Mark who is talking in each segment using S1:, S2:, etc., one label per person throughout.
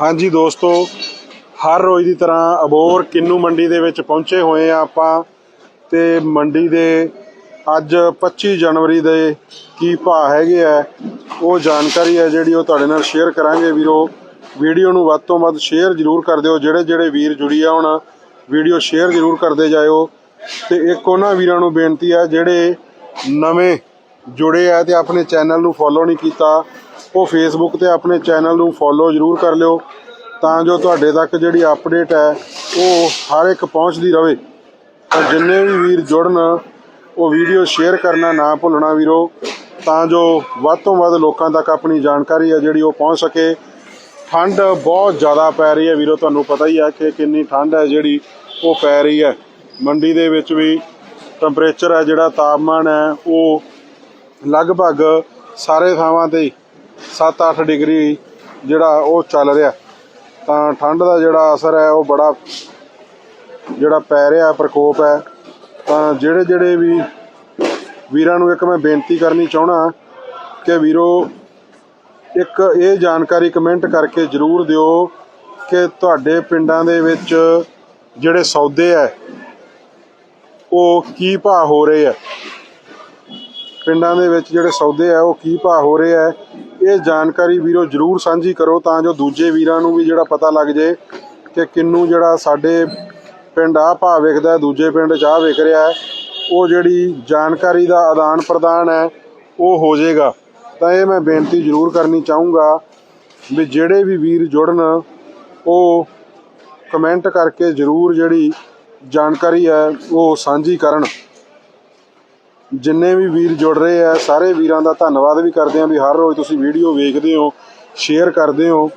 S1: ਹਾਂਜੀ ਦੋਸਤੋ, ਹਰ ਰੋਜ਼ ਦੀ ਤਰ੍ਹਾਂ ਅਬੋਰ ਕਿੰਨੂ ਮੰਡੀ ਦੇ ਵਿੱਚ ਪਹੁੰਚੇ ਹੋਏ ਆ ਆਪਾਂ ਤੇ ਮੰਡੀ ਦੇ ਅੱਜ 25 ਜਨਵਰੀ ਦੇ ਕੀ ਭਾਅ ਹੈਗੇ ਆ, ਉਹ ਜਾਣਕਾਰੀ ਹੈ ਜਿਹੜੀ ਉਹ ਤੁਹਾਡੇ ਨਾਲ ਸ਼ੇਅਰ ਕਰਾਂਗੇ ਵੀਰੋ। ਵੀਡੀਓ ਨੂੰ ਵੱਧ ਤੋਂ ਵੱਧ ਸ਼ੇਅਰ ਜ਼ਰੂਰ ਕਰ ਦਿਓ, ਜਿਹੜੇ ਜਿਹੜੇ ਵੀਰ ਜੁੜੀ ਆ ਹੁਣ, ਵੀਡੀਓ ਸ਼ੇਅਰ ਜ਼ਰੂਰ ਕਰਦੇ ਜਾਇਓ। ਤੇ ਇੱਕ ਉਹਨਾਂ ਵੀਰਾਂ ਨੂੰ ਬੇਨਤੀ ਹੈ ਜਿਹੜੇ ਨਵੇਂ ਜੁੜੇ ਆ ਤੇ ਆਪਣੇ ਚੈਨਲ ਨੂੰ ਫੋਲੋ ਨਹੀਂ ਕੀਤਾ ਉਹ ਫੇਸਬੁੱਕ ਤੇ ਆਪਣੇ ਚੈਨਲ ਨੂੰ ਫੋਲੋ ਜ਼ਰੂਰ ਕਰ ਲਿਓ, ਤਾਂ ਜੋ ਤੁਹਾਡੇ ਤੱਕ ਜਿਹੜੀ ਅਪਡੇਟ ਹੈ, ਉਹ ਹਰ ਇੱਕ ਪਹੁੰਚਦੀ ਰਹੇ। ਤਾਂ ਜਿੰਨੇ ਵੀ ਵੀਰ ਜੁੜਨ, ਉਹ ਵੀਡੀਓ ਸ਼ੇਅਰ ਕਰਨਾ ਨਾ ਭੁੱਲਣਾ ਵੀਰੋ, ਤਾਂ ਜੋ ਵੱਧ ਤੋਂ ਵੱਧ ਲੋਕਾਂ ਤੱਕ ਆਪਣੀ ਜਾਣਕਾਰੀ ਹੈ ਜਿਹੜੀ ਉਹ ਪਹੁੰਚ ਸਕੇ। ਠੰਡ ਬਹੁਤ ਜ਼ਿਆਦਾ ਪੈ ਰਹੀ ਹੈ ਵੀਰੋ, ਤੁਹਾਨੂੰ ਪਤਾ ਹੀ ਹੈ ਕਿ ਕਿੰਨੀ ਠੰਡ ਹੈ ਜਿਹੜੀ ਉਹ ਪੈ ਰਹੀ ਹੈ। ਮੰਡੀ ਦੇ ਵਿੱਚ ਵੀ ਟੈਂਪਰੇਚਰ ਹੈ ਜਿਹੜਾ ਤਾਪਮਾਨ ਹੈ, ਉਹ ਲਗਭਗ ਸਾਰੇ ਥਾਵਾਂ ਤੇ 7-8 ਡਿਗਰੀ ਜਿਹੜਾ ਉਹ ਚੱਲ ਰਿਹਾ। ਤਾਂ ਠੰਡ ਦਾ ਜਿਹੜਾ ਅਸਰ ਹੈ, ਉਹ ਬੜਾ ਜਿਹੜਾ ਪੈ ਰਿਹਾ, ਪ੍ਰਕੋਪ ਹੈ। ਤਾਂ ਜਿਹੜੇ ਜਿਹੜੇ ਵੀ ਵੀਰਾਂ ਨੂੰ ਇੱਕ ਮੈਂ ਬੇਨਤੀ ਕਰਨੀ ਚਾਹਣਾ ਕਿ ਵੀਰੋ, ਇੱਕ ਇਹ ਜਾਣਕਾਰੀ ਕਮੈਂਟ ਕਰਕੇ ਜਰੂਰ ਦਿਓ ਕਿ ਤੁਹਾਡੇ ਪਿੰਡਾਂ ਦੇ ਵਿੱਚ ਜਿਹੜੇ ਸੌਦੇ ਹੈ, ਉਹ ਕੀ ਭਾਅ ਹੋ ਰਹੇ ਆ ਪਿੰਡਾਂ ਦੇ ਵਿੱਚ ਜਿਹੜੇ ਸੌਦੇ ਆ, ਉਹ ਕੀ ਭਾਅ ਹੋ ਰਹੇ ਆ, ਇਹ ਜਾਣਕਾਰੀ ਵੀਰੋ ਜਰੂਰ ਸਾਂਝੀ ਕਰੋ ਤਾਂ ਜੋ ਦੂਜੇ ਵੀਰਾਂ ਨੂੰ ਵੀ ਜਿਹੜਾ ਪਤਾ ਲੱਗ ਜੇ ਕਿ ਕਿੰਨੂ ਜਿਹੜਾ ਸਾਡੇ ਪਿੰਡ ਆ ਭਾਅ ਵਿਕਦਾ ਦੂਜੇ ਪਿੰਡ 'ਚ ਆ ਵਿਕ ਰਿਹਾ ਹੈ। ਉਹ ਜਿਹੜੀ ਜਾਣਕਾਰੀ ਦਾ ਆਦਾਨ ਪ੍ਰਦਾਨ ਹੈ, ਉਹ ਹੋ ਜਾਏਗਾ। ਤਾਂ ਇਹ ਮੈਂ ਬੇਨਤੀ ਜਰੂਰ ਕਰਨੀ ਚਾਹੂੰਗਾ ਵੀ ਜਿਹੜੇ ਵੀ ਵੀਰ ਜੁੜਨ, ਉਹ ਕਮੈਂਟ ਕਰਕੇ ਜਰੂਰ ਜਿਹੜੀ ਜਾਣਕਾਰੀ ਹੈ, ਉਹ ਸਾਂਝੀ ਕਰਨ। ਜਿੰਨੇ ਵੀ ਵੀਰ ਜੁੜ ਰਹੇ ਆ, ਸਾਰੇ ਵੀਰਾਂ ਦਾ ਧੰਨਵਾਦ ਵੀ ਕਰਦੇ ਆ ਵੀ ਹਰ ਰੋਜ਼ ਤੁਸੀਂ ਵੀਡੀਓ ਵੇਖਦੇ ਹੋ ਸ਼ੇਅਰ ਕਰਦੇ ਹੋ।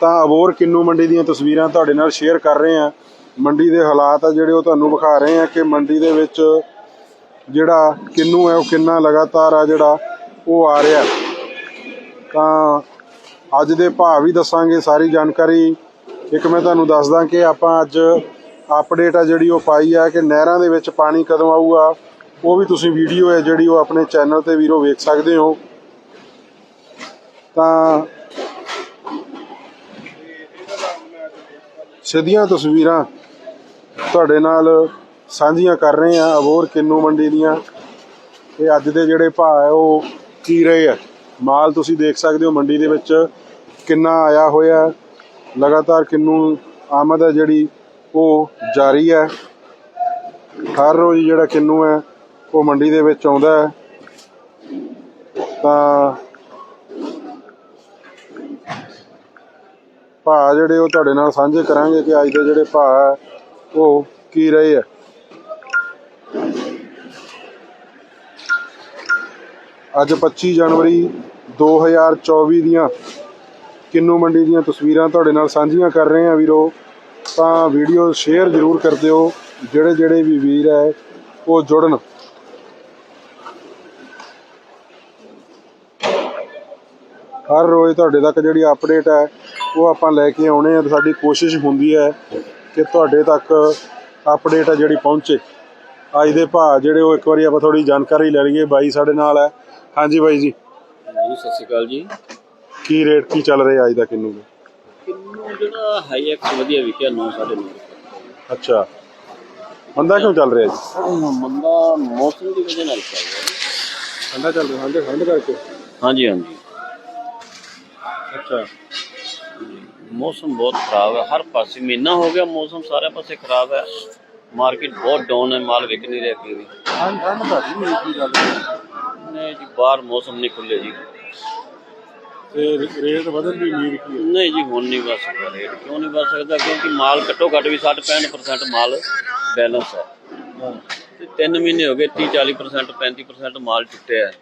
S1: ਤਾਂ ਅਬੋਰ ਕਿੰਨੂ ਮੰਡੀ ਦੀਆਂ ਤਸਵੀਰਾਂ ਤੁਹਾਡੇ ਨਾਲ ਸ਼ੇਅਰ ਕਰ ਰਹੇ ਆ। ਮੰਡੀ ਦੇ ਹਾਲਾਤ ਆ ਜਿਹੜੇ ਉਹ ਤੁਹਾਨੂੰ ਵਿਖਾ ਰਹੇ ਆ ਕਿ ਮੰਡੀ ਦੇ ਵਿੱਚ ਜਿਹੜਾ ਕਿੰਨੂ ਹੈ, ਉਹ ਕਿੰਨਾ ਲਗਾਤਾਰ ਆ ਜਿਹੜਾ ਉਹ ਆ ਰਿਹਾ। ਤਾਂ ਅੱਜ ਦੇ ਭਾਅ ਵੀ ਦੱਸਾਂਗੇ ਸਾਰੀ ਜਾਣਕਾਰੀ। ਇੱਕ ਮੈਂ ਤੁਹਾਨੂੰ ਦੱਸਦਾ ਕਿ ਆਪਾਂ ਅੱਜ ਅਪਡੇਟ ਆ ਜਿਹੜੀ ਉਹ ਪਾਈ ਆ ਕਿ ਨਹਿਰਾਂ ਦੇ ਵਿੱਚ ਪਾਣੀ ਕਦੋਂ ਆਊਗਾ। ਉਹ ਵੀ ਤੁਸੀਂ ਵੀਡੀਓ ਹੈ ਜਿਹੜੀ ਉਹ ਆਪਣੇ ਚੈਨਲ ਤੇ ਵੀਰੋ ਵੇਖ ਸਕਦੇ ਹੋ। ਤਾਂ ਸਿੱਧੀਆਂ ਤਸਵੀਰਾਂ ਤੁਹਾਡੇ ਨਾਲ ਸਾਂਝੀਆਂ ਕਰ ਰਹੇ ਆ ਅਬੋਰ ਕਿੰਨੂ ਮੰਡੀ ਦੀਆਂ। ਇਹ ਅੱਜ ਦੇ ਜਿਹੜੇ ਭਾਅ ਹੈ, ਉਹ ਕੀ ਰਹੇ ਆ ਮਾਲ ਤੁਸੀਂ ਦੇਖ ਸਕਦੇ ਹੋ ਮੰਡੀ ਦੇ ਵਿੱਚ ਕਿੰਨਾ ਆਇਆ ਹੋਇਆ ਲਗਾਤਾਰ ਕਿੰਨੂ ਆਮਦ ਹੈ ਜਿਹੜੀ ਉਹ ਜਾਰੀ ਹੈ। ਹਰ ਰੋਜ਼ ਜਿਹੜਾ ਕਿੰਨੂ ਹੈ ਉਹ ਮੰਡੀ ਦੇ ਵਿੱਚ ਆਉਂਦਾ ਹੈ। ਤਾਂ ਭਾਅ ਜਿਹੜੇ ਉਹ ਤੁਹਾਡੇ ਨਾਲ ਸਾਂਝੇ ਕਰਾਂਗੇ ਕਿ ਅੱਜ ਦੇ ਜਿਹੜੇ ਭਾਅ ਹੈ, ਉਹ ਕੀ ਰਹੇ ਆ ਅੱਜ 25 ਜਨਵਰੀ 2024 ਦੀਆਂ ਕਿੰਨੂ ਮੰਡੀ ਦੀਆਂ ਤਸਵੀਰਾਂ ਤੁਹਾਡੇ ਨਾਲ ਸਾਂਝੀਆਂ ਕਰ ਰਹੇ ਹਾਂ ਵੀਰੋ। ਤਾਂ ਵੀਡੀਓ ਸ਼ੇਅਰ ਜ਼ਰੂਰ ਕਰ ਦਿਓ। ਜਿਹੜੇ ਜਿਹੜੇ ਵੀ ਵੀਰ ਹੈ, ਉਹ ਜੁੜਨ। ਹਰ ਰੋਜ਼ ਤੁਹਾਡੇ ਤੱਕ ਜਿਹੜੀ ਅਪਡੇਟ ਹੈ ਉਹ ਆਪਾਂ ਲੈ ਕੇ ਆਉਣੇ ਆ ਤੇ ਸਾਡੀ ਕੋਸ਼ਿਸ਼ ਹੁੰਦੀ ਹੈ ਕਿ ਤੁਹਾਡੇ ਤੱਕ ਅਪਡੇਟ ਹੈ ਜਿਹੜੀ ਪਹੁੰਚੇ। ਅੱਜ ਦੇ ਭਾਅ ਜਿਹੜੇ ਉਹ ਇੱਕ ਵਾਰੀ ਆਪਾਂ ਥੋੜੀ ਜਾਣਕਾਰੀ ਲੈ ਲਈਏ ਬਾਈ ਸਾਡੇ ਨਾਲ ਹੈ। ਹਾਂਜੀ ਬਾਈ ਜੀ।
S2: ਜੀ ਸਤਿ ਸ਼੍ਰੀ ਅਕਾਲ ਜੀ।
S1: ਕੀ ਰੇਟ ਕੀ ਚੱਲ ਰਿਹਾ ਅੱਜ ਦਾ ਕਿੰਨੂ ਦਾ?
S2: ਕਿੰਨੂ ਜਿਹੜਾ ਹਾਈ ਐਕਸ ਵਧੀਆ ਵਿਕਿਆ 9 9.5
S1: ਅੱਛਾ। ਮੰਦਾ ਕਿਉਂ ਚੱਲ ਰਿਹਾ ਜੀ?
S2: ਮੰਦਾ ਮੌਸਮ ਦੀ ਵਜ੍ਹਾ ਨਾਲ ਚੱਲ ਰਿਹਾ।
S1: ਠੰਡਾ ਚੱਲ ਰਿਹਾ ਠੰਡ ਕਰਕੇ।
S2: ਹਾਂਜੀ ਹਾਂਜੀ।
S1: ਅੱਛਾ।
S2: ਮੌਸਮ ਬਹੁਤ ਖਰਾਬ ਹੈ ਹਰ ਪਾਸੇ ਮਹੀਨਾ ਹੋ ਗਿਆ ਮੌਸਮ ਸਾਰੇ ਪਾਸੇ ਖਰਾਬ ਹੈ। ਮਾਰਕੀਟ ਬਹੁਤ ਡਾਊਨ ਹੈ ਮਾਲ ਵਿਕ ਨਹੀਂ ਰਿਹਾ ਅੱਗੇ ਵੀ।
S1: ਠੰਡ ਠੰਡ ਨਹੀਂ ਮੇਰੀ ਕੀ ਗੱਲ।
S2: ਨਹੀਂ ਜੀ ਬਾਹਰ ਮੌਸਮ ਨਹੀਂ ਖੁੱਲੇ ਜੀ।
S1: ਤੇ ਰੇਟ ਵਧਣ ਦੀ ਉਮੀਦ ਕੀ ਹੈ?
S2: ਨਹੀਂ ਜੀ ਹੁਣ ਨਹੀਂ ਵੱਧ ਸਕਦਾ ਰੇਟ। ਕਿਉਂ ਨਹੀਂ ਵੱਧ ਸਕਦਾ? ਕਿਉਂਕਿ ਮਾਲ ਘੱਟੋ ਘੱਟ ਵੀ 60 65% ਮਾਲ ਬੈਲੈਂਸ ਹੈ। ਤੇ 3 ਮਹੀਨੇ ਹੋ ਗਏ 30 40% 35% ਮਾਲ ਟੁੱਟਿਆ ਹੈ।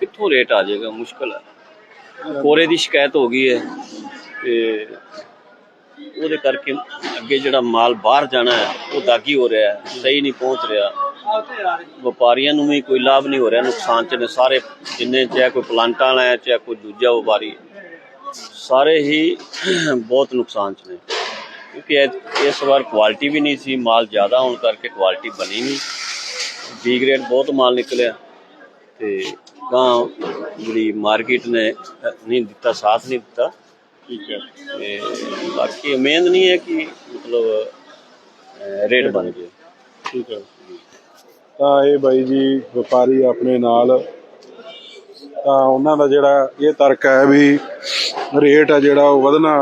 S2: ਕਿੱਥੋਂ ਰੇਟ ਆ ਜਾਏਗਾ? ਮੁਸ਼ਕਲ ਹੈ। ਕੋਰੇ ਦੀ ਸ਼ਿਕਾਇਤ ਹੋ ਗਈ ਹੈ ਤੇ ਉਹਦੇ ਕਰਕੇ ਅੱਗੇ ਜਿਹੜਾ ਮਾਲ ਬਾਹਰ ਜਾਣਾ ਹੈ, ਉਹ ਦਾਗੀ ਹੋ ਰਿਹਾ ਹੈ, ਸਹੀ ਨਹੀਂ ਪਹੁੰਚ ਰਿਹਾ। ਵਪਾਰੀਆਂ ਨੂੰ ਵੀ ਕੋਈ ਲਾਭ ਨਹੀਂ ਹੋ ਰਿਹਾ, ਨੁਕਸਾਨ ਚ ਨੇ ਸਾਰੇ, ਜਿੰਨੇ ਚਾਹੇ ਕੋਈ ਪਲਾਂਟਾਂ ਵਾਲਾ ਹੈ, ਚਾਹੇ ਕੋਈ ਦੂਜਾ ਵਪਾਰੀ ਸਾਰੇ ਹੀ ਬਹੁਤ ਨੁਕਸਾਨ ਚ ਨੇ। ਕਿਉਂਕਿ ਇਸ ਵਾਰ ਕੁਆਲਿਟੀ ਵੀ ਨਹੀਂ ਸੀ, ਮਾਲ ਜ਼ਿਆਦਾ ਹੋਣ ਕਰਕੇ ਕੁਆਲਿਟੀ ਬਣੀ ਨਹੀਂ। ਬੀ ਗ੍ਰੇਡ ਬਹੁਤ ਮਾਲ ਨਿਕਲਿਆ ਤੇ ਤਾਂ ਜਿਹੜੀ ਮਾਰਕੀਟ ਨੇ ਨਹੀਂ ਦਿੱਤਾ ਸਾਥ ਨਹੀਂ ਦਿੱਤਾ।
S1: ਠੀਕ ਹੈ।
S2: ਤੇ ਬਾਕੀ ਉਮੀਦ ਨਹੀਂ ਹੈ ਕਿ ਮਤਲਬ ਰੇਟ ਬਣ ਜੇ
S1: ਠੀਕ ਹੈ। ਤਾਂ ਇਹ ਬਾਈ ਜੀ ਵਪਾਰੀ ਆਪਣੇ ਨਾਲ ਤਾਂ ਉਹਨਾਂ ਦਾ ਜਿਹੜਾ ਇਹ ਤਰਕ ਹੈ ਵੀ ਰੇਟ ਆ ਜਿਹੜਾ ਉਹ ਵਧਣਾ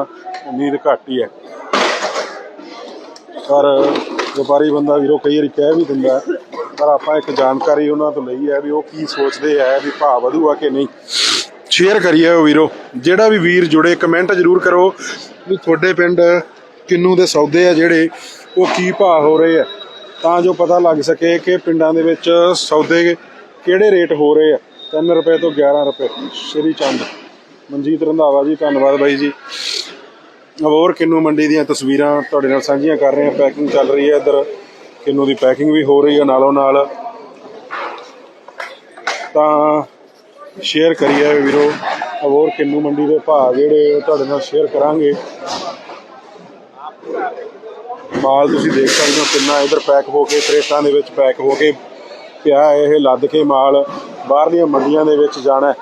S1: ਉਮੀਦ ਘੱਟ ਹੀ ਹੈ। ਪਰ ਵਪਾਰੀ ਬੰਦਾ ਵੀਰੋ ਕਈ ਵਾਰੀ ਕਹਿ ਵੀ ਦਿੰਦਾ ਪਰ ਆਪਾਂ ਇੱਕ ਜਾਣਕਾਰੀ ਉਹਨਾਂ ਤੋਂ ਲਈ ਹੈ ਵੀ ਉਹ ਕੀ ਸੋਚਦੇ ਹੈ ਵੀ ਭਾਅ ਵਧੂਗਾ ਕਿ ਨਹੀਂ। ਸ਼ੇਅਰ ਕਰੀਏ ਉਹ ਵੀਰੋ। ਜਿਹੜਾ ਵੀ ਵੀਰ ਜੁੜੇ ਕਮੈਂਟ ਜ਼ਰੂਰ ਕਰੋ ਵੀ ਤੁਹਾਡੇ ਪਿੰਡ ਕਿੰਨੂ ਦੇ ਸੌਦੇ ਆ ਜਿਹੜੇ, ਉਹ ਕੀ ਭਾਅ ਹੋ ਰਹੇ ਆ। ਤਾਂ ਜੋ ਪਤਾ ਲੱਗ ਸਕੇ ਕਿ ਪਿੰਡਾਂ ਦੇ ਵਿੱਚ ਸੌਦੇ ਕਿਹੜੇ ਰੇਟ ਹੋ ਰਹੇ ਆ। 3 ਰੁਪਏ ਤੋਂ 11 ਰੁਪਏ। ਸ਼੍ਰੀ ਚੰਦ। ਮਨਜੀਤ ਰੰਧਾਵਾ ਜੀ, ਧੰਨਵਾਦ ਬਾਈ ਜੀ। ਹੋਰ ਕਿੰਨੂ ਮੰਡੀ ਦੀਆਂ ਤਸਵੀਰਾਂ ਤੁਹਾਡੇ ਨਾਲ ਸਾਂਝੀਆਂ ਕਰ ਰਹੇ ਹਾਂ। ਪੈਕਿੰਗ ਚੱਲ ਰਹੀ ਹੈ ਇੱਧਰ। ਕਿੰਨੂ ਦੀ ਪੈਕਿੰਗ ਵੀ ਹੋ ਰਹੀ ਹੈ ਨਾਲੋਂ ਨਾਲ। ਤਾਂ ਸ਼ੇਅਰ ਕਰੀਏ ਵੀਰੋ ਹੋਰ ਕਿੰਨੂ ਮੰਡੀ ਦੇ ਭਾਅ ਜਿਹੜੇ ਉਹ ਤੁਹਾਡੇ ਨਾਲ ਸ਼ੇਅਰ ਕਰਾਂਗੇ। ਮਾਲ ਤੁਸੀਂ ਦੇਖ ਸਕਦੇ ਹੋ ਕਿੰਨਾ ਇਧਰ ਪੈਕ ਹੋ ਕੇ ਕ੍ਰੇਟਾਂ ਦੇ ਵਿੱਚ ਪੈਕ ਹੋ ਕੇ ਪਿਆ ਇਹ ਲੱਦ ਕੇ ਮਾਲ। ਬਾਹਰਲੀਆਂ ਮੰਡੀਆਂ ਦੇ ਵਿੱਚ ਜਾਣਾ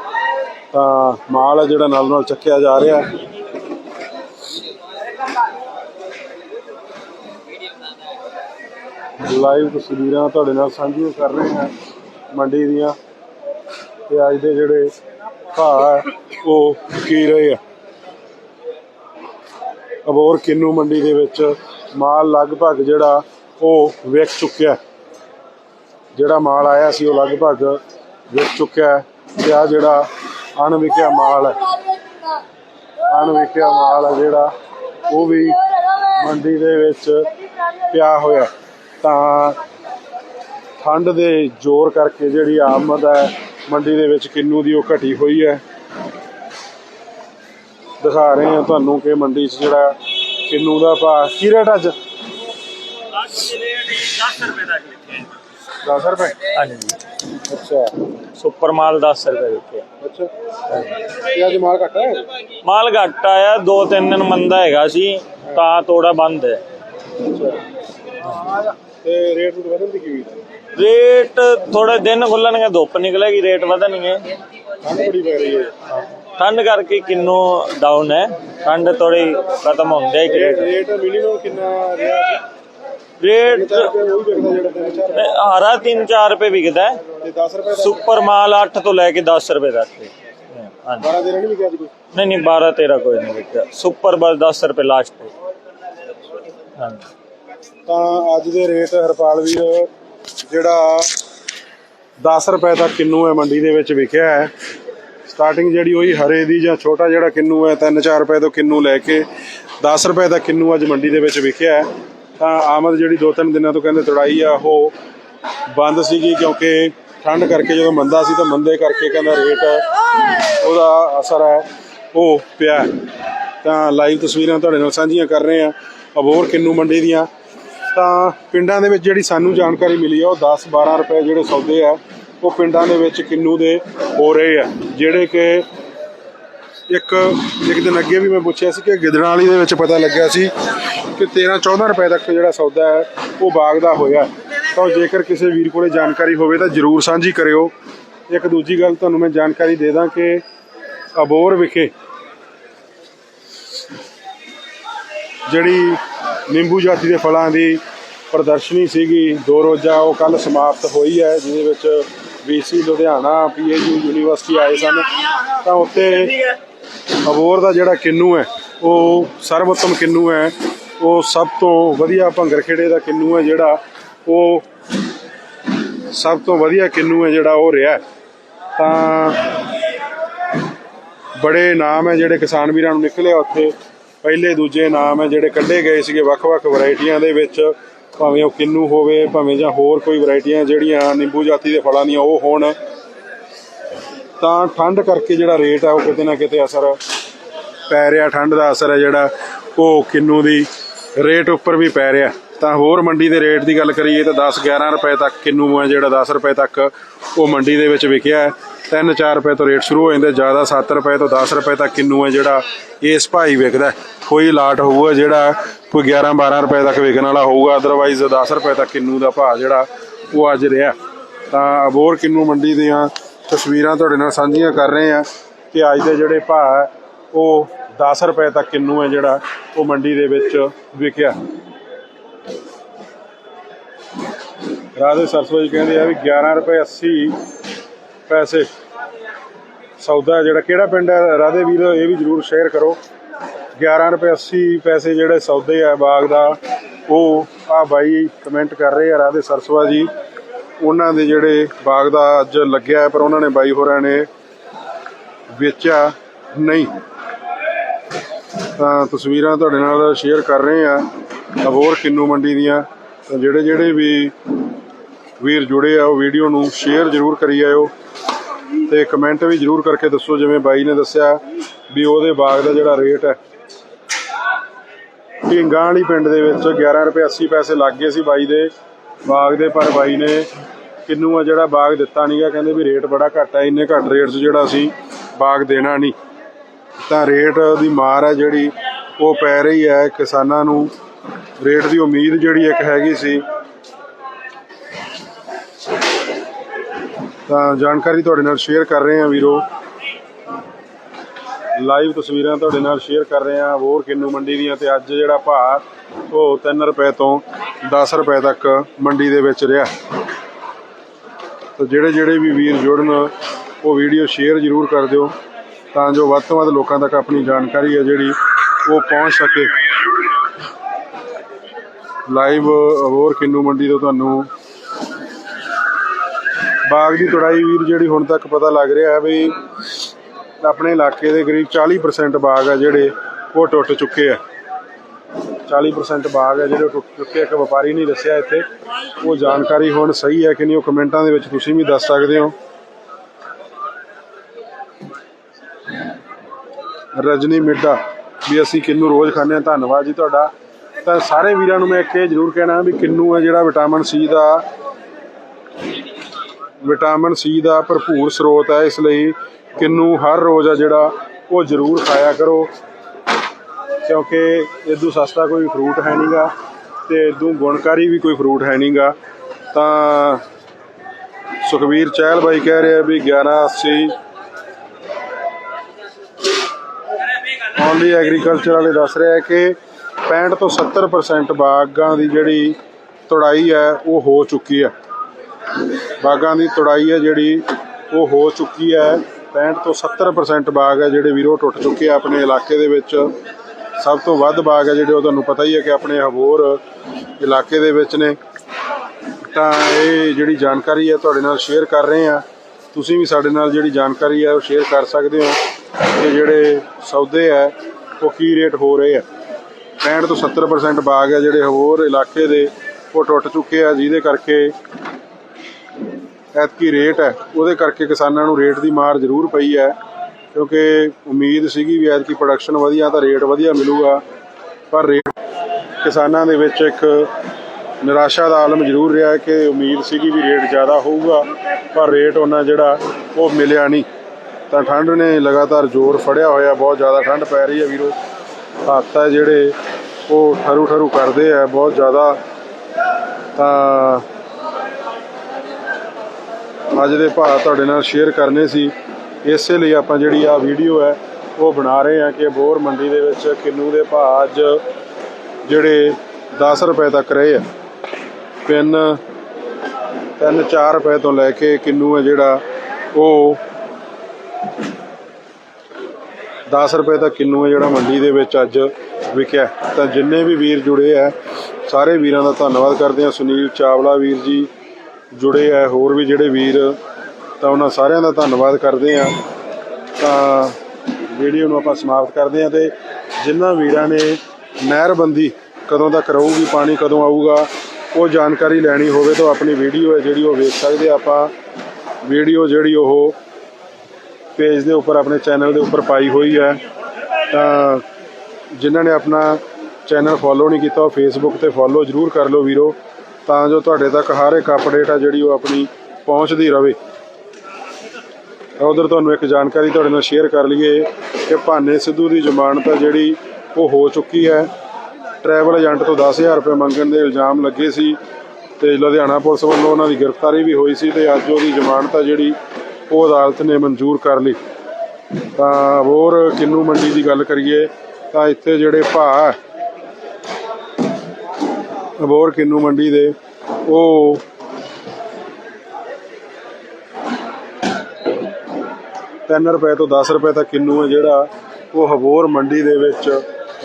S1: ਤਾਂ ਮਾਲ ਹੈ ਜਿਹੜਾ ਨਾਲ ਨਾਲ ਚੱਕਿਆ ਜਾ ਰਿਹਾ। ਲਾਈਵ ਤਸਵੀਰਾਂ ਤੁਹਾਡੇ ਨਾਲ ਸਾਂਝੀਆਂ ਕਰ ਰਹੇ ਹਾਂ ਮੰਡੀ ਦੀਆਂ। ਤੇ ਅੱਜ ਦੇ ਜਿਹੜੇ ਭਾਅ ਹੈ, ਉਹ ਕੀ ਰਹੇ ਆ? ਅਬੋਰ ਕਿੰਨੂ ਮੰਡੀ ਦੇ ਵਿੱਚ ਮਾਲ ਲਗਭਗ ਜਿਹੜਾ ਉਹ ਵਿਕ ਚੁੱਕਿਆ ਜਿਹੜਾ ਮਾਲ ਆਇਆ ਸੀ, ਉਹ ਲਗਭਗ ਵਿਕ ਚੁੱਕਿਆ ਹੈ ਤੇ ਆ ਜਿਹੜਾ ਅਣਵਿਕਿਆ ਮਾਲ ਹੈ। ਅਣਵਿਕਿਆ ਮਾਲ ਹੈ ਜਿਹੜਾ, ਉਹ ਵੀ ਮੰਡੀ ਦੇ ਵਿੱਚ ਪਿਆ ਹੋਇਆ ਤਾਂ ਠੰਡ ਦੇ ਜ਼ੋਰ ਕਰਕੇ ਜਿਹੜੀ ਆਮਦ ਹੈ ਮੰਡੀ ਦੇ ਵਿੱਚ ਕਿੰਨੂ ਦੀ ਉਹ ਘਟੀ ਹੋਈ ਹੈ। ਦਿਖਾ ਰਹੇ ਹਾਂ ਤੁਹਾਨੂੰ ਕਿ ਮੰਡੀ 'ਚ ਜਿਹੜਾ ਕਿੰਨੂ ਦਾ ਭਾਅ ਕੀ ਰੇਟ ਅੱਜ?
S3: 10 ਰੁਪਏ ਤੱਕ ਲਿਖੇ
S1: 10 ਰੁਪਏ?
S3: ਹਾਂਜੀ
S1: ਅੱਛਾ।
S3: ਸੁਪਰ ਮਾਲ 10 ਰੁਪਏ ਲਿਖੇ
S1: ਅੱਛਾ। ਤੇ ਅੱਜ ਮਾਲ ਘਟਾ ਹੈ
S3: ਮਾਲ ਘੱਟ ਆਇਆ ਦੋ ਤਿੰਨ ਦਿਨ ਮੰਦਾ ਹੈਗਾ ਸੀ ਤਾਂ ਥੋੜਾ ਬੰਦ ਹੈ।
S1: ਤੇ ਰੇਟ ਨੂੰ ਵਧਣ ਦੀ ਕੀ ਉਮੀਦ ਹੈ?
S3: ਰੇਟ ਥੋੜੇ ਦਿਨ ਖੁੱਲਣਗੇ ਧੁੱਪ ਨਿਕਲੇਗੀ ਰੇਟ ਵਧਣਗੇ।
S1: ਠੰਡ ਬੜੀ ਪੈ ਰਹੀ ਹੈ।
S3: ਠੰਡ ਕਰਕੇ ਕਿੰਨੂ ਡਾਊਨ ਹੈ। ਠੰਡ ਥੋੜੀ ਖਤਮ ਹੁੰਦੇ ਹੈ
S1: ਰੇਟ
S3: ਰੇਟ
S1: ਮਿਨੀਮਮ ਕਿੰਨਾ ਰਿਹਾ?
S3: ਹਰਾ 3-4 ਰੁਪਏ ਵਿਕਦਾ ਹੈ।
S1: ਤੇ 10 ਰੁਪਏ ਦਾ?
S3: ਸੁਪਰ ਮਾਲ 8 ਤੋਂ ਲੈ ਕੇ 10 ਰੁਪਏ ਤੱਕ। ਹਾਂਜੀ।
S1: 12 ਦਿਨ ਨਹੀਂ ਵਿਕਿਆ ਕੋਈ?
S3: ਨਹੀਂ ਨਹੀਂ 12 13 ਕੋਈ ਨਹੀਂ ਵਿਕਦਾ ਸੁਪਰ ਬਸ 10 ਰੁਪਏ ਲਾਸਟ ਹੈ ਹਾਂਜੀ।
S1: ਤਾਂ ਅੱਜ ਦੇ ਰੇਟ ਹਰਪਾਲ ਵੀਰ, ਜਿਹੜਾ 10 ਰੁਪਏ ਦਾ ਕਿੰਨੂ ਹੈ ਮੰਡੀ ਦੇ ਵਿੱਚ ਵਿਕਿਆ ਹੈ। ਸਟਾਰਟਿੰਗ ਜਿਹੜੀ ਹੋਈ ਹਰੇ ਦੀ ਜਾਂ ਛੋਟਾ ਜਿਹੜਾ ਕਿੰਨੂ ਹੈ 3-4 ਰੁਪਏ ਤੋਂ ਕਿੰਨੂ ਲੈ ਕੇ 10 ਰੁਪਏ ਦਾ ਕਿੰਨੂ ਅੱਜ ਮੰਡੀ ਦੇ ਵਿੱਚ ਵਿਕਿਆ ਹੈ। ਤਾਂ ਆਮਦ ਜਿਹੜੀ 2-3 ਦਿਨਾਂ ਤੋਂ ਕਹਿੰਦੇ ਤੜਾਈ ਆ, ਉਹ ਬੰਦ ਸੀਗੀ ਕਿਉਂਕਿ ਠੰਡ ਕਰਕੇ ਜਦੋਂ ਮੰਦਾ ਸੀ ਤਾਂ ਮੰਦੇ ਕਰਕੇ ਕਹਿੰਦਾ ਰੇਟ ਉਹਦਾ ਅਸਰ ਹੈ, ਉਹ ਪਿਆ। ਤਾਂ ਲਾਈਵ ਤਸਵੀਰਾਂ ਤੁਹਾਡੇ ਨਾਲ ਸਾਂਝੀਆਂ ਕਰ ਰਹੇ ਆ ਅਬੋਰ ਕਿੰਨੂ ਮੰਡੀ ਦੀਆਂ। ਤਾਂ ਪਿੰਡਾਂ ਦੇ ਵਿੱਚ ਜਿਹੜੀ ਸਾਨੂੰ ਜਾਣਕਾਰੀ ਮਿਲੀ ਆ, ਉਹ 10 12 ਰੁਪਏ ਜਿਹੜੇ ਸੌਦੇ ਆ, ਉਹ ਪਿੰਡਾਂ ਦੇ ਵਿੱਚ ਕਿੰਨੂ ਦੇ ਹੋ ਰਹੇ ਆ। ਜਿਹੜੇ ਕਿ ਇੱਕ ਇੱਕ ਦਿਨ ਅੱਗੇ ਵੀ ਮੈਂ ਪੁੱਛਿਆ ਸੀ ਕਿ ਗਿੱਦੜਾਂ ਵਾਲੀ ਦੇ ਵਿੱਚ ਪਤਾ ਲੱਗਿਆ ਸੀ ਕਿ 13 14 ਰੁਪਏ ਤੱਕ ਜਿਹੜਾ ਸੌਦਾ ਹੈ, ਉਹ ਬਾਗ ਦਾ ਹੋਇਆ ਤਾਂ ਜੇਕਰ ਕਿਸੇ ਵੀਰ ਕੋਲੇ ਜਾਣਕਾਰੀ ਹੋਵੇ ਤਾਂ ਜਰੂਰ ਸਾਂਝੀ ਕਰਿਓ। ਇੱਕ ਦੂਜੀ ਗੱਲ ਤੁਹਾਨੂੰ ਮੈਂ ਜਾਣਕਾਰੀ ਦੇ ਦਾਂ ਕਿ ਅਬੋਰ ਵਿਖੇ ਜਿਹੜੀ ਨਿੰਬੂ ਜਾਤੀ ਦੇ ਫਲਾਂ ਦੀ ਪ੍ਰਦਰਸ਼ਨੀ ਸੀਗੀ। ਦੋ ਰੋਜ਼ਾ ਉਹ ਕੱਲ ਸਮਾਪਤ ਹੋਈ ਹੈ, ਜਿਹਦੇ ਵਿੱਚ ਵੀਸੀ ਲੁਧਿਆਣਾ ਪੀਏਯੂ ਯੂਨੀਵਰਸਿਟੀ ਆਏ ਸਨ। ਤਾਂ ਉੱਥੇ ਅਬੋਰ ਦਾ ਜਿਹੜਾ ਕਿੰਨੂ ਹੈ, ਉਹ ਸਰਵੋਤਮ ਕਿੰਨੂ ਹੈ। ਉਹ ਸਭ ਤੋਂ ਵਧੀਆ ਭੰਗਰ ਖੇੜੇ ਦਾ ਕਿੰਨੂ ਹੈ ਜਿਹੜਾ, ਉਹ ਸਭ ਤੋਂ ਵਧੀਆ ਕਿੰਨੂ ਹੈ ਜਿਹੜਾ ਉਹ ਰਿਹਾ। ਤਾਂ ਬੜੇ ਨਾਮ ਹੈ ਜਿਹੜੇ ਕਿਸਾਨ ਵੀਰਾਂ ਨੂੰ ਨਿਕਲੇ ਉੱਥੇ। ਪਹਿਲੇ ਦੂਜੇ ਨਾਮ ਹੈ ਜਿਹੜੇ ਕੱਢੇ ਗਏ ਸੀਗੇ ਵੱਖ-ਵੱਖ ਵੈਰਾਈਟੀਆਂ ਦੇ ਵਿੱਚ, ਭਾਵੇਂ ਉਹ ਕਿੰਨੂ ਹੋਵੇ, ਭਾਵੇਂ ਜਾਂ ਹੋਰ ਕੋਈ ਵੈਰਾਈਟੀਆਂ ਜਿਹੜੀਆਂ ਨਿੰਬੂ ਜਾਤੀ ਦੇ ਫਲਾਂ ਦੀਆਂ ਉਹ ਹੋਣ। ਤਾਂ ਠੰਡ ਕਰਕੇ ਜਿਹੜਾ ਰੇਟ ਆ ਉਹ ਕਿਤੇ ਨਾ ਕਿਤੇ ਅਸਰ ਪੈ ਰਿਹਾ, ਠੰਡ ਦਾ ਅਸਰ ਹੈ ਜਿਹੜਾ, ਉਹ ਕਿੰਨੂ ਦੀ ਰੇਟ ਉੱਪਰ ਵੀ ਪੈ ਰਿਹਾ। ਤਾਂ ਹੋਰ ਮੰਡੀ ਦੇ ਰੇਟ ਦੀ ਗੱਲ ਕਰੀਏ ਤਾਂ 10 11 ਰੁਪਏ ਤੱਕ ਕਿੰਨੂ ਹੈ ਜਿਹੜਾ 10 ਰੁਪਏ ਤੱਕ ਉਹ ਮੰਡੀ ਦੇ ਵਿੱਚ ਵਿਕਿਆ 3-4 ਰੁਪਏ ਤੋਂ ਰੇਟ ਸ਼ੁਰੂ ਹੋ ਜਾਂਦੇ, ਜ਼ਿਆਦਾ 7 ਰੁਪਏ ਤੋਂ 10 ਰੁਪਏ ਤੱਕ ਕਿੰਨੂ ਹੈ ਜਿਹੜਾ ਇਸ ਭਾਈ ਵਿਕਦਾ ਕੋਈ ਲਾਟ ਹੋਊਗਾ ਜਿਹੜਾ ਕੋਈ 11-12 ਰੁਪਏ ਤੱਕ ਵਿਕਣ ਵਾਲਾ ਹੋਊਗਾ ਅਦਰਵਾਈਜ਼ 10 ਰੁਪਏ ਤੱਕ ਕਿੰਨੂ ਦਾ ਭਾਅ ਜਿਹੜਾ ਉਹ ਅੱਜ ਰਿਹਾ। ਤਾਂ ਅਬੋਰ ਕਿੰਨੂ ਮੰਡੀ ਦੀਆਂ ਤਸਵੀਰਾਂ ਤੁਹਾਡੇ ਨਾਲ ਸਾਂਝੀਆਂ ਕਰ ਰਹੇ ਆ ਕਿ ਅੱਜ ਦੇ ਜਿਹੜੇ ਭਾਅ ਹੈ, ਉਹ 10 ਰੁਪਏ ਤੱਕ ਕਿੰਨੂ ਹੈ ਜਿਹੜਾ ਉਹ ਮੰਡੀ ਦੇ ਵਿੱਚ ਵਿਕਿਆ। ਰਾਧੇ ਸਰਸਵਤੀ ਕਹਿੰਦੇ ਆ ਵੀ 11 ਰੁਪਏ 80 ਪੈਸੇ। ਸੌਦਾ ਜਿਹੜਾ ਕਿਹੜਾ ਪਿੰਡ ਹੈ? ਰਾਧੇ ਵੀਰ ਇਹ ਵੀ ਜਰੂਰ ਸ਼ੇਅਰ ਕਰੋ। 11 ਰੁਪਏ 80 ਪੈਸੇ ਜਿਹੜੇ ਸੌਦੇ ਆ ਬਾਗ ਦਾ ਉਹ ਆ ਬਾਈ ਕਮੈਂਟ ਕਰ ਰਹੇ ਆ ਰਾਧੇ ਸਰਸਵਾ ਜੀ। ਉਹਨਾਂ ਦੇ ਜਿਹੜੇ ਬਾਗ ਦਾ ਅੱਜ ਲੱਗਿਆ ਹੈ, ਪਰ ਉਹਨਾਂ ਨੇ ਬਾਈ ਹੋਰਾਂ ਨੇ ਵੇਚਿਆ ਨਹੀਂ। ਤਾਂ ਤਸਵੀਰਾਂ ਤੁਹਾਡੇ ਨਾਲ ਸ਼ੇਅਰ ਕਰ ਰਹੇ ਆ। ਅਬੋਰ ਕਿੰਨੂ ਮੰਡੀ ਦੀਆਂ ਜਿਹੜੇ ਜਿਹੜੇ ਵੀ ਵੀਰ ਜੁੜੇ ਆ ਉਹ ਵੀਡੀਓ ਨੂੰ ਸ਼ੇਅਰ ਜ਼ਰੂਰ ਕਰੀ ਆਇਓ ਤੇ ਕਮੈਂਟ ਵੀ ਜ਼ਰੂਰ ਕਰਕੇ ਦੱਸੋ, ਜਿਵੇਂ ਬਾਈ ਨੇ ਦੱਸਿਆ ਵੀ ਉਹਦੇ ਬਾਗ ਦਾ ਜਿਹੜਾ ਰੇਟ ਹੈ। ਢਿੰਗਾਂ ਵਾਲੀ ਪਿੰਡ ਦੇ ਵਿੱਚ 11 ਰੁਪਏ 80 ਪੈਸੇ ਲੱਗ ਗਏ ਸੀ ਬਾਈ ਦੇ ਬਾਗ ਦੇ, ਪਰ ਬਾਈ ਨੇ ਕਿੰਨੂ ਆ ਜਿਹੜਾ ਬਾਗ ਦਿੱਤਾ ਨਹੀਂਗਾ ਕਹਿੰਦੇ ਵੀ ਰੇਟ ਬੜਾ ਘੱਟ ਹੈ ਇੰਨੇ ਘੱਟ ਰੇਟ 'ਚ ਜਿਹੜਾ ਅਸੀਂ ਬਾਗ ਦੇਣਾ ਨਹੀਂ ਤਾਂ ਰੇਟ ਦੀ ਮਾਰ ਹੈ ਜਿਹੜੀ, ਉਹ ਪੈ ਰਹੀ ਹੈ ਕਿਸਾਨਾਂ ਨੂੰ। ਰੇਟ ਦੀ ਉਮੀਦ ਜਿਹੜੀ ਇੱਕ ਹੈਗੀ ਸੀ ਤਾਂ ਜਾਣਕਾਰੀ ਤੁਹਾਡੇ ਨਾਲ ਸ਼ੇਅਰ ਕਰ ਰਹੇ ਹਾਂ ਵੀਰੋ। ਲਾਈਵ ਤਸਵੀਰਾਂ ਤੁਹਾਡੇ ਨਾਲ ਸ਼ੇਅਰ ਕਰ ਰਹੇ ਹਾਂ। ਹੋਰ ਕਿੰਨੂ ਮੰਡੀ ਦੀਆਂ ਤੇ ਅੱਜ ਜਿਹੜਾ ਭਾਅ, ਉਹ 3 ਰੁਪਏ ਤੋਂ 10 ਰੁਪਏ ਤੱਕ ਮੰਡੀ ਦੇ ਵਿੱਚ ਰਿਹਾ। ਤਾਂ ਜਿਹੜੇ ਜਿਹੜੇ ਵੀ ਵੀਰ ਜੁੜਨ, ਉਹ ਵੀਡੀਓ ਸ਼ੇਅਰ ਜ਼ਰੂਰ ਕਰ ਦਿਓ, ਤਾਂ ਜੋ ਵੱਧ ਤੋਂ ਵੱਧ ਲੋਕਾਂ ਤੱਕ ਆਪਣੀ ਜਾਣਕਾਰੀ ਹੈ ਜਿਹੜੀ ਉਹ ਪਹੁੰਚ ਸਕੇ। ਲਾਈਵ ਹੋਰ ਕਿੰਨੂ ਮੰਡੀ ਤੋਂ ਤੁਹਾਨੂੰ ਬਾਗ ਦੀ ਤੁੜਾਈ ਵੀਰ ਜਿਹੜੀ ਹੁਣ ਤੱਕ ਪਤਾ ਲੱਗ ਰਿਹਾ ਹੈ ਵੀ ਆਪਣੇ ਇਲਾਕੇ ਦੇ ਕਰੀਬ 40% ਬਾਗ ਆ ਜਿਹੜੇ ਉਹ ਟੁੱਟ ਚੁੱਕੇ ਆ। 40% ਬਾਗ ਹੈ ਜਿਹੜੇ ਟੁੱਟ ਚੁੱਕੇ ਇੱਕ ਵਪਾਰੀ ਨੇ ਦੱਸਿਆ ਇੱਥੇ। ਉਹ ਜਾਣਕਾਰੀ ਹੁਣ ਸਹੀ ਹੈ ਕਿ ਨਹੀਂ ਉਹ ਕਮੈਂਟਾਂ ਦੇ ਵਿੱਚ ਤੁਸੀਂ ਵੀ ਦੱਸ ਸਕਦੇ ਹੋ। ਰਜਨੀ ਮਿੱਡਾ ਵੀ ਅਸੀਂ ਕਿੰਨੂ ਰੋਜ਼ ਖਾਂਦੇ ਹਾਂ, ਧੰਨਵਾਦ ਜੀ ਤੁਹਾਡਾ। ਤਾਂ ਸਾਰੇ ਵੀਰਾਂ ਨੂੰ ਮੈਂ ਇੱਕ ਇਹ ਜ਼ਰੂਰ ਕਹਿਣਾ ਵੀ ਕਿੰਨੂ ਹੈ ਜਿਹੜਾ ਵਿਟਾਮਿਨ ਸੀ ਦਾ ਵਿਟਾਮਿਨ ਸੀ ਦਾ ਭਰਪੂਰ ਸਰੋਤ ਹੈ, ਇਸ ਲਈ ਕਿੰਨੂ ਹਰ ਰੋਜ਼ ਆ ਜਿਹੜਾ ਉਹ ਜ਼ਰੂਰ ਖਾਇਆ ਕਰੋ। ਕਿਉਂਕਿ ਇਦੋਂ ਸਸਤਾ ਕੋਈ ਫਰੂਟ ਹੈ ਨਹੀਂਗਾ ਤੇ ਇਦੋਂ ਗੁਣਕਾਰੀ ਵੀ ਕੋਈ ਫਰੂਟ ਹੈ ਨਹੀਂਗਾ ਤਾਂ ਸੁਖਵੀਰ ਚਹਿਲ ਬਾਈ ਕਹਿ ਰਿਹਾ ਵੀ 1180 ਓਨਲੀ ਐਗਰੀਕਲਚਰ ਵਾਲੇ ਦੱਸ ਰਿਹਾ ਕਿ 65 ਤੋਂ 70% ਬਾਗਾਂ ਦੀ ਜਿਹੜੀ ਤੁੜਾਈ ਹੈ, ਉਹ ਹੋ ਚੁੱਕੀ ਹੈ। ਬਾਗਾਂ ਦੀ ਤੁੜਾਈ ਹੈ ਜਿਹੜੀ, ਉਹ ਹੋ ਚੁੱਕੀ ਹੈ। 65 ਤੋਂ 70% ਬਾਗ ਹੈ ਜਿਹੜੇ ਵੀਰੋ ਟੁੱਟ ਚੁੱਕੇ ਆ ਆਪਣੇ ਇਲਾਕੇ ਦੇ ਵਿੱਚ। ਸਭ ਤੋਂ ਵੱਧ ਬਾਗ ਹੈ ਜਿਹੜੇ ਉਹ ਤੁਹਾਨੂੰ ਪਤਾ ਹੀ ਹੈ ਕਿ ਆਪਣੇ ਹਬੋਰ ਇਲਾਕੇ ਦੇ ਵਿੱਚ ਨੇ। ਤਾਂ ਇਹ ਜਿਹੜੀ ਜਾਣਕਾਰੀ ਹੈ ਤੁਹਾਡੇ ਨਾਲ ਸ਼ੇਅਰ ਕਰ ਰਹੇ ਆ ਤੁਸੀਂ ਵੀ ਸਾਡੇ ਨਾਲ ਜਿਹੜੀ ਜਾਣਕਾਰੀ ਹੈ ਉਹ ਸ਼ੇਅਰ ਕਰ ਸਕਦੇ ਹੋ। ਕਿ ਜਿਹੜੇ ਸੌਦੇ ਹੈ, ਉਹ ਕੀ ਰੇਟ ਹੋ ਰਹੇ ਆ? 65 ਤੋਂ 70% ਬਾਗ ਹੈ ਜਿਹੜੇ ਹੋਰ ਇਲਾਕੇ ਦੇ, ਉਹ ਟੁੱਟ ਚੁੱਕੇ ਆ, ਜਿਹਦੇ ਕਰਕੇ ਐਤਕੀ ਰੇਟ ਹੈ, ਉਹਦੇ ਕਰਕੇ ਕਿਸਾਨਾਂ ਨੂੰ ਰੇਟ ਦੀ ਮਾਰ ਜ਼ਰੂਰ ਪਈ ਹੈ, ਕਿਉਂਕਿ ਉਮੀਦ ਸੀਗੀ ਵੀ ਐਤਕੀ ਪ੍ਰੋਡਕਸ਼ਨ ਵਧੀਆ ਤਾਂ ਰੇਟ ਵਧੀਆ ਮਿਲੂਗਾ, ਪਰ ਰੇਟ ਕਿਸਾਨਾਂ ਦੇ ਵਿੱਚ ਇੱਕ ਨਿਰਾਸ਼ਾ ਦਾ ਆਲਮ ਜ਼ਰੂਰ ਰਿਹਾ ਕਿ ਉਮੀਦ ਸੀਗੀ ਵੀ ਰੇਟ ਜ਼ਿਆਦਾ ਹੋਊਗਾ, ਪਰ ਰੇਟ ਉਹਨਾਂ ਜਿਹੜਾ ਉਹ ਮਿਲਿਆ ਨਹੀਂ। ਤਾਂ ਠੰਡ ਨੇ ਲਗਾਤਾਰ ਜ਼ੋਰ ਫੜਿਆ ਹੋਇਆ, ਬਹੁਤ ਜ਼ਿਆਦਾ ਠੰਡ ਪੈ ਰਹੀ ਹੈ ਵੀਰੋ। ਹੱਥ ਹੈ ਜਿਹੜੇ ਉਹ ਠਰੂ ਠਰੂ ਕਰਦੇ ਆ, ਬਹੁਤ ਜ਼ਿਆਦਾ ਤਾਂ ਅੱਜ ਦੇ ਭਾਅ ਤੁਹਾਡੇ ਨਾਲ ਸ਼ੇਅਰ ਕਰਨੇ ਸੀ, ਇਸੇ ਲਈ ਆਪਾਂ ਜਿਹੜੀ ਆ ਵੀਡੀਓ ਹੈ, ਉਹ ਬਣਾ ਰਹੇ ਹਾਂ ਕਿ ਬੋਰ ਮੰਡੀ ਦੇ ਵਿੱਚ ਕਿੰਨੂ ਦੇ ਭਾਅ ਅੱਜ ਜਿਹੜੇ 10 ਰੁਪਏ ਤੱਕ ਰਹੇ ਆ। ਪਿੰਨ ਤਿੰਨ 4 ਰੁਪਏ ਤੋਂ ਲੈ ਕੇ ਕਿੰਨੂ ਹੈ ਜਿਹੜਾ, ਉਹ 10 ਰੁਪਏ ਤੱਕ ਕਿੰਨੂ ਹੈ ਜਿਹੜਾ ਮੰਡੀ ਦੇ ਵਿੱਚ ਅੱਜ ਵਿਕਿਆ। ਤਾਂ ਜਿੰਨੇ ਵੀ ਵੀਰ ਜੁੜੇ ਆ, ਸਾਰੇ ਵੀਰਾਂ ਦਾ ਧੰਨਵਾਦ ਕਰਦੇ ਆ ਸੁਨੀਲ ਚਾਵਲਾ ਵੀਰ ਜੀ ਜੁੜੇ ਆ, ਹੋਰ ਵੀ ਜਿਹੜੇ ਵੀਰ, ਤਾਂ ਉਹਨਾਂ ਸਾਰਿਆਂ ਦਾ ਧੰਨਵਾਦ ਕਰਦੇ ਆ। ਤਾਂ ਵੀਡੀਓ ਨੂੰ ਆਪਾਂ ਸਮਾਪਤ ਕਰਦੇ ਆ ਤੇ ਜਿਨ੍ਹਾਂ ਵੀਰਾਂ ਨੇ ਨਹਿਰਬੰਦੀ ਕਦੋਂ ਤੱਕ ਰਹੂਗੀ, ਪਾਣੀ ਕਦੋਂ ਆਊਗਾ, ਉਹ ਜਾਣਕਾਰੀ ਲੈਣੀ ਹੋਵੇ ਤਾਂ ਆਪਣੀ ਵੀਡੀਓ ਹੈ ਜਿਹੜੀ ਉਹ ਵੇਖ ਸਕਦੇ ਆਪਾਂ। ਵੀਡੀਓ ਜਿਹੜੀ ਉਹ ਪੇਜ ਦੇ ਉੱਪਰ, ਆਪਣੇ ਚੈਨਲ ਦੇ ਉੱਪਰ ਪਾਈ ਹੋਈ ਹੈ। ਤਾਂ ਜਿਨ੍ਹਾਂ ਨੇ ਆਪਣਾ ਚੈਨਲ ਫੋਲੋ ਨਹੀਂ ਕੀਤਾ, ਉਹ ਫੇਸਬੁੱਕ ਤੇ ਫੋਲੋ ਜਰੂਰ ਕਰ ਲਓ ਵੀਰੋ। ਤਾਂ ਜੋ ਤੁਹਾਡੇ ਤੱਕ ਹਰ ਇੱਕ ਅਪਡੇਟ ਆ ਜਿਹੜੀ ਉਹ ਆਪਣੀ ਪਹੁੰਚਦੀ ਰਵੇ। ਉਧਰ ਤੁਹਾਨੂੰ ਇੱਕ ਜਾਣਕਾਰੀ ਤੁਹਾਡੇ ਨਾਲ ਸ਼ੇਅਰ ਕਰ ਲਈਏ ਕਿ ਭਾਨੇ ਸਿੱਧੂ ਦੀ ਜ਼ਮਾਨਤ ਆ ਜਿਹੜੀ ਉਹ ਹੋ ਚੁੱਕੀ ਹੈ। ਟਰੈਵਲ ਏਜੰਟ ਤੋਂ 10000 ਰੁਪਏ ਮੰਗਣ ਦੇ ਇਲਜ਼ਾਮ ਲੱਗੇ ਸੀ ਤੇ ਲੁਧਿਆਣਾ ਪੁਲਿਸ ਵੱਲੋਂ ਉਹਨਾਂ ਦੀ ਗ੍ਰਿਫਤਾਰੀ ਵੀ ਹੋਈ ਸੀ ਤੇ ਅੱਜ ਉਹਦੀ ਜ਼ਮਾਨਤ ਆ ਜਿਹੜੀ ਉਹ ਅਦਾਲਤ ਨੇ ਮਨਜ਼ੂਰ ਕਰ ਲਈ। ਤਾਂ ਹੋਰ ਕਿੰਨੂ ਮੰਡੀ ਦੀ ਗੱਲ ਕਰੀਏ ਤਾਂ ਇੱਥੇ ਜਿਹੜੇ ਭਾਅ ਅਬੋਰ ਕਿੰਨੂ ਮੰਡੀ ਦੇ, ਉਹ ਤਿੰਨ ਰੁਪਏ ਤੋਂ 10 ਰੁਪਏ ਤੱਕ ਕਿੰਨੂ ਹੈ ਜਿਹੜਾ ਉਹ ਹਬੋਰ ਮੰਡੀ ਦੇ ਵਿੱਚ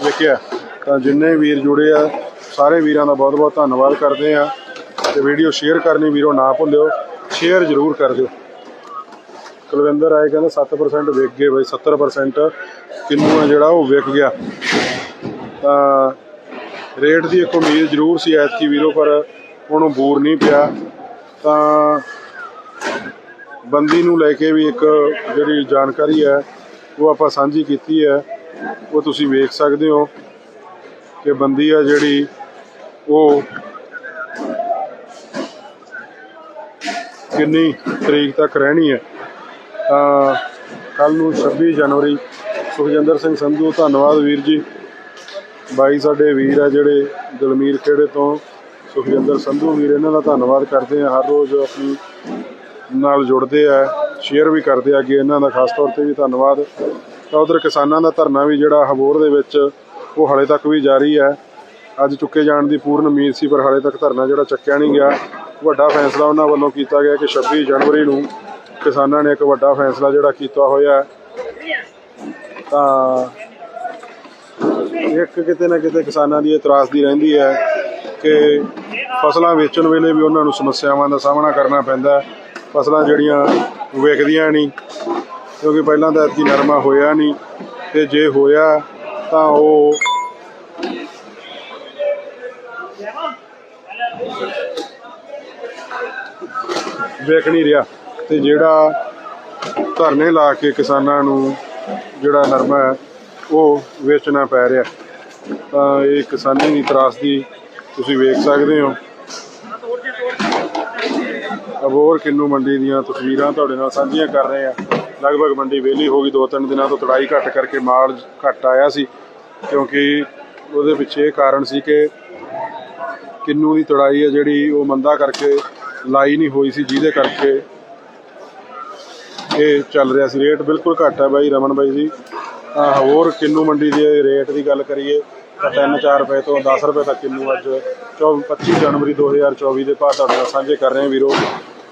S1: ਵਿਕਿਆ ਤਾਂ ਜਿੰਨੇ ਵੀਰ ਜੁੜੇ ਆ, ਸਾਰੇ ਵੀਰਾਂ ਦਾ ਬਹੁਤ ਬਹੁਤ ਧੰਨਵਾਦ ਕਰਦੇ ਆ। ਤੇ ਵੀਡੀਓ ਸ਼ੇਅਰ ਕਰਨੀ ਵੀਰੋ ਨਾ ਭੁੱਲਿਓ, ਸ਼ੇਅਰ ਜ਼ਰੂਰ ਕਰ ਦਿਓ। ਕੁਲਵਿੰਦਰ ਆਏ ਕਹਿੰਦਾ 7% ਵਿਕ ਗਏ ਬਈ 70% ਕਿੰਨੂ ਹੈ ਜਿਹੜਾ ਉਹ ਵਿਕ ਗਿਆ। ਤਾਂ ਰੇਟ ਦੀ ਇੱਕ ਉਮੀਦ ਜ਼ਰੂਰ ਸੀ ਐਤਕੀ ਵੀਰੋ, ਪਰ ਉਹਨੂੰ ਬੂਰ ਨਹੀਂ ਪਿਆ। ਤਾਂ ਬੰਦੀ ਨੂੰ ਲੈ ਕੇ ਵੀ ਇੱਕ ਜਿਹੜੀ ਜਾਣਕਾਰੀ ਹੈ, ਉਹ ਆਪਾਂ ਸਾਂਝੀ ਕੀਤੀ ਹੈ। ਉਹ ਤੁਸੀਂ ਵੇਖ ਸਕਦੇ ਹੋ ਕਿ ਬੰਦੀ ਆ ਜਿਹੜੀ, ਉਹ ਕਿੰਨੀ ਤਰੀਕ ਤੱਕ ਰਹਿਣੀ ਹੈ। ਤਾਂ ਕੱਲ ਨੂੰ 26 ਜਨਵਰੀ ਸੁਖਜਿੰਦਰ ਸਿੰਘ ਸੰਧੂ, ਧੰਨਵਾਦ ਵੀਰ ਜੀ। ਬਾਈ ਸਾਡੇ ਵੀਰ ਆ ਜਿਹੜੇ ਦਲਮੀਰ ਖੇੜੇ ਤੋਂ, ਸੁਖਜਿੰਦਰ ਸੰਧੂ ਵੀਰ, ਇਹਨਾਂ ਦਾ ਧੰਨਵਾਦ ਕਰਦੇ ਆ ਹਰ ਰੋਜ਼ ਆਪਣੀ ਨਾਲ ਜੁੜਦੇ ਆ ਸ਼ੇਅਰ ਵੀ ਕਰਦੇ ਆ ਅੱਗੇ ਇਹਨਾਂ ਦਾ। ਖਾਸ ਤੌਰ ਤੇ ਵੀ ਧੰਨਵਾਦ। ਤਾਂ ਉਧਰ ਕਿਸਾਨਾਂ ਦਾ ਧਰਨਾ ਵੀ ਜਿਹੜਾ ਹਬੋਰ ਦੇ ਵਿੱਚ, ਉਹ ਹਲੇ ਤੱਕ ਵੀ ਜਾਰੀ ਹੈ ਅੱਜ ਚੁੱਕੇ ਜਾਣ ਦੀ ਪੂਰਨ ਉਮੀਦ ਸੀ, ਪਰ ਹਲੇ ਤੱਕ ਧਰਨਾ ਜਿਹੜਾ ਚੱਕਿਆ ਨਹੀਂ ਗਿਆ। ਵੱਡਾ ਫੈਸਲਾ ਉਹਨਾਂ ਵੱਲੋਂ ਕੀਤਾ ਗਿਆ ਕਿ 26 ਜਨਵਰੀ ਨੂੰ ਕਿਸਾਨਾਂ ਨੇ ਇੱਕ ਵੱਡਾ ਫੈਸਲਾ ਜਿਹੜਾ ਕੀਤਾ ਹੋਇਆ। ਤਾਂ ਇੱਕ ਕਿਤੇ ਨਾ ਕਿਤੇ ਕਿਸਾਨਾਂ ਦੀ ਇਤਰਾਜ਼ ਦੀ ਰਹਿੰਦੀ ਹੈ ਕਿ ਫਸਲਾਂ ਵੇਚਣ ਵੇਲੇ ਵੀ ਉਹਨਾਂ ਨੂੰ ਸਮੱਸਿਆਵਾਂ ਦਾ ਸਾਹਮਣਾ ਕਰਨਾ ਪੈਂਦਾ ਫਸਲਾਂ ਜਿਹੜੀਆਂ ਵਿਕਦੀਆਂ ਨਹੀਂ, ਕਿਉਂਕਿ ਪਹਿਲਾਂ ਤਾਂ ਐਤਕੀ ਨਰਮਾ ਹੋਇਆ ਨਹੀਂ ਤੇ ਜੇ ਹੋਇਆ ਤਾਂ ਉਹ ਵਿਕ ਨਹੀਂ ਰਿਹਾ ਤੇ ਜਿਹੜਾ ਧਰਨੇ ਲਾ ਕੇ ਕਿਸਾਨਾਂ ਨੂੰ ਜਿਹੜਾ ਨਰਮਾ ਹੈ ਉਹ ਵੇਚਣਾ ਪੈ ਰਿਹਾ। ਤਾਂ ਇਹ ਕਿਸਾਨੀ ਦੀ ਤਰਾਸਦੀ ਤੁਸੀਂ ਵੇਖ ਸਕਦੇ ਹੋ। ਅਬੋਰ ਕਿੰਨੂ ਮੰਡੀ ਦੀਆਂ ਤਸਵੀਰਾਂ ਤੁਹਾਡੇ ਨਾਲ ਸਾਂਝੀਆਂ ਕਰ ਰਹੇ ਆ ਲਗਭਗ ਮੰਡੀ ਵਿਹਲੀ ਹੋ ਗਈ ਦੋ ਤਿੰਨ ਦਿਨਾਂ ਤੋਂ ਤੜਾਈ ਘੱਟ ਕਰਕੇ ਮਾਲ ਘੱਟ ਆਇਆ ਸੀ, ਕਿਉਂਕਿ ਉਹਦੇ ਪਿੱਛੇ ਇਹ ਕਾਰਨ ਸੀ ਕਿ ਕਿੰਨੂ ਦੀ ਤੜਾਈ ਹੈ ਜਿਹੜੀ ਉਹ ਮੰਦਾ ਕਰਕੇ ਲਾਈ ਨਹੀਂ ਹੋਈ ਸੀ, ਜਿਹਦੇ ਕਰਕੇ ਇਹ ਚੱਲ ਰਿਹਾ ਸੀ। ਰੇਟ ਬਿਲਕੁਲ ਘੱਟ ਹੈ ਬਾਈ ਰਮਨ ਬਾਈ ਜੀ। ਹੋਰ ਕਿੰਨੂ ਮੰਡੀ ਦੇ ਰੇਟ ਦੀ ਗੱਲ ਕਰੀਏ, ਤਾਂ 3-4 ਰੁਪਏ ਤੋਂ 10 ਰੁਪਏ ਤੱਕ ਕਿੰਨੂ ਅੱਜ 24 25 ਜਨਵਰੀ 2024 ਦੇ ਭਾਅ ਤੁਹਾਡੇ ਨਾਲ ਸਾਂਝੇ ਕਰ ਰਹੇ ਹਾਂ ਵੀਰੋ।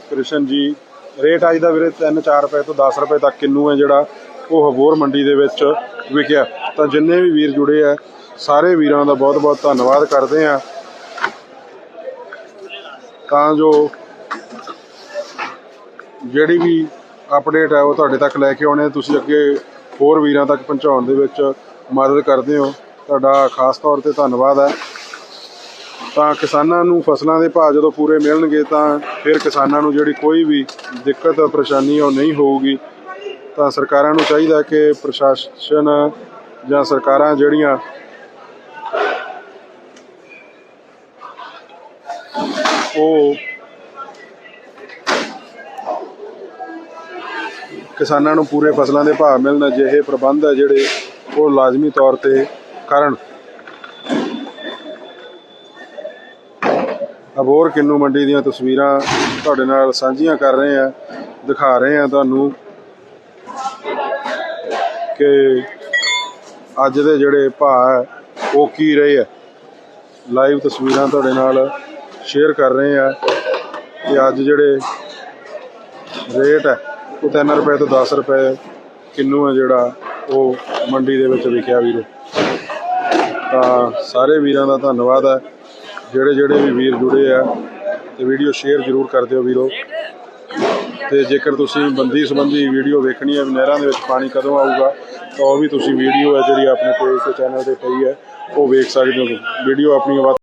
S1: ਕ੍ਰਿਸ਼ਨ ਜੀ, ਰੇਟ ਅੱਜ ਦਾ ਵੀਰੇ 3-4 ਰੁਪਏ ਤੋਂ 10 ਰੁਪਏ ਤੱਕ ਕਿੰਨੂ ਹੈ ਜਿਹੜਾ, ਉਹ ਹਬੋਰ ਮੰਡੀ ਦੇ ਵਿੱਚ ਵਿਕਿਆ। ਤਾਂ ਜਿੰਨੇ ਵੀ ਵੀਰ ਜੁੜੇ ਆ, ਸਾਰੇ ਵੀਰਾਂ ਦਾ ਬਹੁਤ-ਬਹੁਤ ਧੰਨਵਾਦ ਕਰਦੇ ਆ ਤਾਂ ਜੋ ਜਿਹੜੀ ਵੀ ਅਪਡੇਟ ਹੈ ਉਹ ਤੁਹਾਡੇ ਤੱਕ ਲੈ ਕੇ ਆਉਣੇ ਤੁਸੀਂ ਅੱਗੇ ਹੋਰ ਵੀਰਾਂ ਤੱਕ ਪਹੁੰਚਾਉਣ ਦੇ ਵਿੱਚ ਮਦਦ ਕਰਦੇ ਹੋ। ਤੁਹਾਡਾ ਖਾਸ ਤੌਰ ਤੇ ਧੰਨਵਾਦ ਹੈ। ਤਾਂ ਕਿਸਾਨਾਂ ਨੂੰ ਫਸਲਾਂ ਦੇ ਭਾਅ ਜਦੋਂ ਪੂਰੇ ਮਿਲਣਗੇ ਤਾਂ ਫਿਰ ਕਿਸਾਨਾਂ ਨੂੰ ਜਿਹੜੀ ਕੋਈ ਵੀ ਦਿੱਕਤ, ਪਰੇਸ਼ਾਨੀ ਉਹ ਨਹੀਂ ਹੋਊਗੀ। ਤਾਂ ਸਰਕਾਰਾਂ ਨੂੰ ਚਾਹੀਦਾ ਕਿ ਪ੍ਰਸ਼ਾਸਨ ਜਾਂ ਸਰਕਾਰਾਂ ਜਿਹੜੀਆਂ ਉਹ ਕਿਸਾਨਾਂ ਨੂੰ ਪੂਰੇ ਫਸਲਾਂ ਦੇ ਭਾਅ ਮਿਲਣ ਅਜਿਹੇ ਪ੍ਰਬੰਧ ਹੈ ਜਿਹੜੇ ਉਹ ਲਾਜ਼ਮੀ ਤੌਰ ਤੇ ਕਰਨ। ਅਬੋਰ ਕਿੰਨੂ ਮੰਡੀ ਦੀਆਂ ਤਸਵੀਰਾਂ ਤੁਹਾਡੇ ਨਾਲ ਸਾਂਝੀਆਂ ਕਰ ਰਹੇ ਆ ਦਿਖਾ ਰਹੇ ਆ ਤੁਹਾਨੂੰ ਕਿ ਅੱਜ ਦੇ ਜਿਹੜੇ ਭਾਅ ਹੈ ਉਹ ਕੀ ਰਹੇ ਆ। ਲਾਈਵ ਤਸਵੀਰਾਂ ਤੁਹਾਡੇ ਨਾਲ ਸ਼ੇਅਰ ਕਰ ਰਹੇ ਆ ਕਿ ਅੱਜ ਜਿਹੜੇ ਰੇਟ ਹੈ ਉਹ 3 ਰੁਪਏ ਤੋਂ 10 ਰੁਪਏ ਕਿੰਨੂ ਹੈ ਜਿਹੜਾ ਉਹ ਮੰਡੀ ਦੇ ਵਿੱਚ ਵਿਕਿਆ ਵੀਰੋ। ਤਾਂ ਸਾਰੇ ਵੀਰਾਂ ਦਾ ਧੰਨਵਾਦ ਹੈ ਜਿਹੜੇ ਜਿਹੜੇ ਵੀ ਵੀਰ ਜੁੜੇ ਆ, ਤੇ ਵੀਡੀਓ ਸ਼ੇਅਰ ਜ਼ਰੂਰ ਕਰ ਦਿਓ ਵੀਰੋ। ਤੇ ਜੇਕਰ ਤੁਸੀਂ ਬੰਦੀ ਸੰਬੰਧੀ ਵੀਡੀਓ ਵੇਖਣੀ ਹੈ ਵੀ ਨਹਿਰਾਂ ਦੇ ਵਿੱਚ ਪਾਣੀ ਕਦੋਂ ਆਊਗਾ, ਤਾਂ ਉਹ ਵੀ ਤੁਸੀਂ ਵੀਡੀਓ ਹੈ ਜਿਹੜੀ ਆਪਣੇ ਪੇਜ ਤੇ, ਚੈਨਲ ਤੇ ਪਈ ਹੈ ਉਹ ਵੇਖ ਸਕਦੇ ਹੋ। ਵੀਡੀਓ ਆਪਣੀ ਆਵਾਜ਼